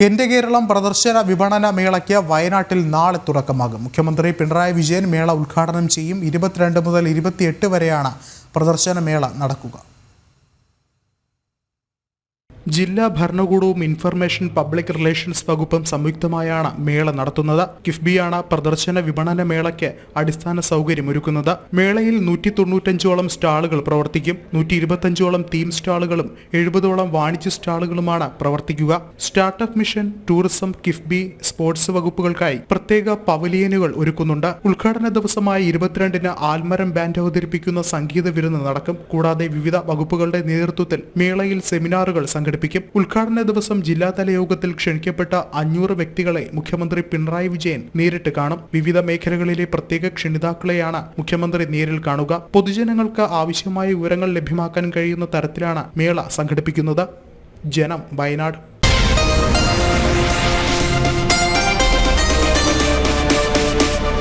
എന്റെ കേരളം പ്രദർശന വിപണന മേളയ്ക്ക് വയനാട്ടിൽ നാളെ തുടക്കമാകും. മുഖ്യമന്ത്രി പിണറായി വിജയൻ മേള ഉദ്ഘാടനം ചെയ്യും. ഇരുപത്തിരണ്ട് മുതൽ ഇരുപത്തിയെട്ട് വരെയാണ് പ്രദർശന മേള നടക്കുക. ജില്ലാ ഭരണകൂടവും ഇൻഫർമേഷൻ പബ്ലിക് റിലേഷൻസ് വകുപ്പും സംയുക്തമായാണ് മേള നടത്തുന്നത്. കിഫ്ബിയാണ് പ്രദർശന വിപണന മേളയ്ക്ക് അടിസ്ഥാന സൗകര്യമൊരുക്കുന്നത് മേളയിൽ നൂറ്റി തൊണ്ണൂറ്റഞ്ചോളം സ്റ്റാളുകൾ പ്രവർത്തിക്കും. നൂറ്റി ഇരുപത്തഞ്ചോളം തീം സ്റ്റാളുകളും എഴുപതോളം വാണിജ്യ സ്റ്റാളുകളുമാണ് പ്രവർത്തിക്കുക. Startup mission tourism KIIFB sports വകുപ്പുകൾക്കായി പ്രത്യേക പവലിയനുകൾ ഒരുക്കുന്നുണ്ട്. ഉദ്ഘാടന ദിവസമായ ഇരുപത്തിരണ്ടിന് ആൽമരം ബാൻഡ് അവതരിപ്പിക്കുന്ന സംഗീത വിരുന്ന് നടക്കും. കൂടാതെ വിവിധ വകുപ്പുകളുടെ നേതൃത്വത്തിൽ മേളയിൽ സെമിനാറുകൾ സംഘടിപ്പിക്കും. ഉദ്ഘാടന ദിവസം ജില്ലാതല യോഗത്തിൽ ക്ഷണിക്കപ്പെട്ട അഞ്ഞൂറ് വ്യക്തികളെ മുഖ്യമന്ത്രി പിണറായി വിജയൻ നേരിട്ട് കാണും. വിവിധ മേഖലകളിലെ പ്രത്യേക ക്ഷണിതാക്കളെയാണ് മുഖ്യമന്ത്രി നേരിൽ കാണുക. പൊതുജനങ്ങൾക്ക് ആവശ്യമായ വിവരങ്ങൾ ലഭ്യമാക്കാൻ കഴിയുന്ന തരത്തിലാണ് മേള സംഘടിപ്പിക്കുന്നത്. ജനം വയനാട്